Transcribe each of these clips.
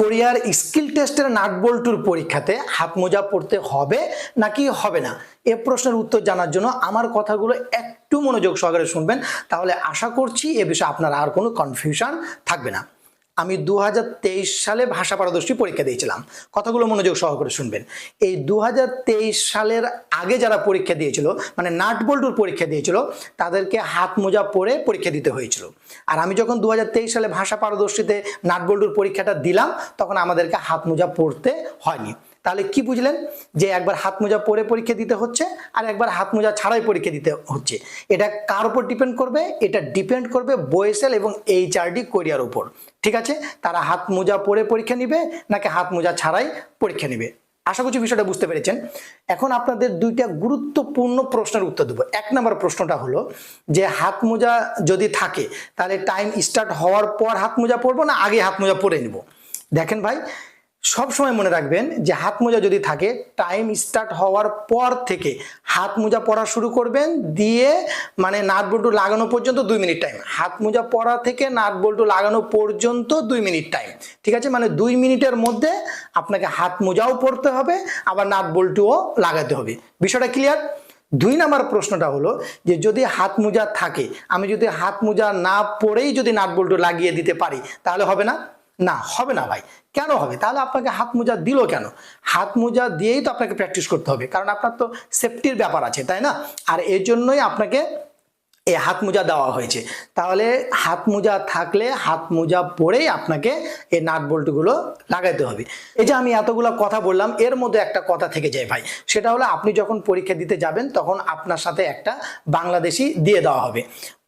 কোরিয়ার স্কিল টেস্টের নাট বল্টুর পরীক্ষাতে হাত মোজা পড়তে হবে নাকি হবে না? এ প্রশ্নের উত্তর জানার জন্য আমার কথাগুলো একটু মনোযোগ সহকারে শুনবেন। তাহলে আশা করছি এ বিষয়ে আপনার আর কোনো কনফিউশন থাকবে না। আমি দু হাজার তেইশ সালে ভাষা পারদর্শী পরীক্ষা দিয়েছিলাম। কথাগুলো মনোযোগ সহকারে শুনবেন। এই দু হাজার তেইশ সালের আগে যারা পরীক্ষা দিয়েছিল মানে নাট বল্টুর পরীক্ষা দিয়েছিল, তাদেরকে হাত মোজা পরে পরীক্ষা দিতে হয়েছিল। আর আমি যখন দু হাজার তেইশ সালে ভাষা পারদর্শীতে নাট বল্টুর পরীক্ষাটা দিলাম, তখন আমাদেরকে হাত মোজা পড়তে হয়নি। তাহলে কি বুঝলেন? যে একবার হাত মোজা পরে পরীক্ষা দিতে হচ্ছে আর একবার হাত মোজা ছাড়াই পরীক্ষা দিতে হচ্ছে। এটা কার উপর ডিপেন্ড করবে? এটা ডিপেন্ড করবে বোয়েসেল এবং এইচআরডি কোরিয়ার উপর। ঠিক আছে? তারা হাত মোজা পরে পরীক্ষা নিবে নাকি হাত মোজা ছাড়াই পরীক্ষা নিবে? আশা করছি বিষয়টা বুঝতে পেরেছেন। এখন আপনাদের দুইটা গুরুত্বপূর্ণ প্রশ্নের উত্তর দেবো। এক নম্বর প্রশ্নটা হলো যে হাত মোজা যদি থাকে, তাহলে টাইম স্টার্ট হওয়ার পর হাত মোজা পরবো না আগে হাত মোজা পরে নিব? দেখেন ভাই সব সময় মনে রাখবেন যে হাত মোজা যদি থাকে টাইম স্টার্ট হওয়ার পর থেকে হাত মোজা পরা শুরু করবেন, দিয়ে মানে নাট বল্টু লাগানো পর্যন্ত দুই মিনিট টাইম হাত মোজা পরা থেকে নাট বল্টু লাগানো পর্যন্ত দুই মিনিট টাইম ঠিক আছে? মানে দুই মিনিটের মধ্যে আপনাকে হাত মোজাও পরতে হবে, আবার নাট বল্টুও লাগাতে হবে। বিষয়টা ক্লিয়ার দুই নাম্বার প্রশ্নটা হলো যে যদি হাত মোজা থাকে, আমি যদি হাত মোজা না পরেই যদি নাট বল্টু লাগিয়ে দিতে পারি, তাহলে হবে না? না, হবে না ভাই। কেন হবে? তাহলে আপনাকে হাত মোজা দিল কেন? হাত মোজা দিয়েই তো আপনাকে প্র্যাকটিস করতে হবে, কারণ আপনার তো সেফটির ব্যাপার আছে, তাই না? আর এর জন্যই আপনাকে এই হাত মোজা দেওয়া হয়েছে। তাহলে হাত মোজা থাকলে হাত মোজা পরেই আপনাকে এই নাট বল্টুগুলো লাগাইতে হবে। এই যে আমি এতগুলো কথা বললাম, এর মধ্যে একটা কথা থেকে যায় ভাই। সেটা হলো আপনি যখন পরীক্ষা দিতে যাবেন, তখন আপনার সাথে একটা বাংলাদেশি দিয়ে দেওয়া হবে।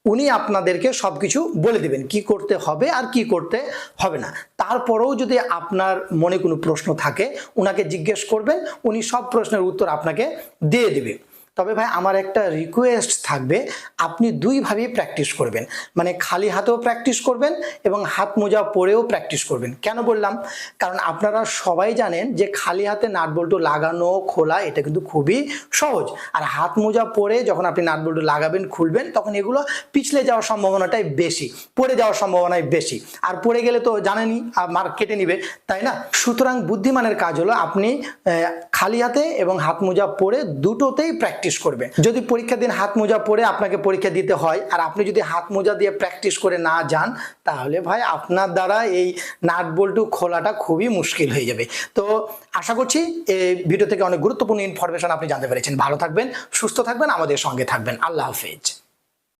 উনি আপনাদেরকে সব কিছু বলে দেবেন, কি করতে হবে আর কি করতে হবে না। তারপরেও যদি আপনার মনে কোনো প্রশ্ন থাকে ওনাকে জিজ্ঞেস করবেন, উনি সব প্রশ্নের উত্তর আপনাকে দিয়ে দিবে। তবে ভাই, আমার একটা রিকোয়েস্ট থাকবে। আপনি দুইভাবেই প্র্যাকটিস করবেন। মানে খালি হাতেও প্র্যাকটিস করবেন এবং হাত মোজা পরেও প্র্যাকটিস করবেন। কেন বললাম? কারণ আপনারা সবাই জানেন যে খালি হাতে নাট বল্টু লাগানো, খোলা, এটা কিন্তু খুবই সহজ। আর হাত মোজা পরে যখন আপনি নাট বল্টু লাগাবেন, খুলবেন, তখন এগুলো পিছলে যাওয়ার সম্ভাবনাটাই বেশি, পড়ে যাওয়ার সম্ভাবনাই বেশি। আর পড়ে গেলে তো জানেনই মার কেটে নিবে, তাই না? সুতরাং বুদ্ধিমানের কাজ হলো আপনি খালি হাতে এবং হাত মোজা পরে দুটোতেই প্র্যাকটিস করবেন যদি পরীক্ষার দিন হাত মোজা পরে আপনাকে পরীক্ষা দিতে হয়, আর আপনি যদি হাত মোজা দিয়ে প্র্যাকটিস করে না যান, তাহলে ভাই আপনার দ্বারা এই নাট বল্টু খোলাটা খুবই মুশকিল হয়ে যাবে। তো আশা করছি এই ভিডিও থেকে অনেক গুরুত্বপূর্ণ ইনফরমেশন আপনি জানতে পেরেছেন। ভালো থাকবেন, সুস্থ থাকবেন, আমাদের সঙ্গে থাকবেন। আল্লাহ হাফেজ।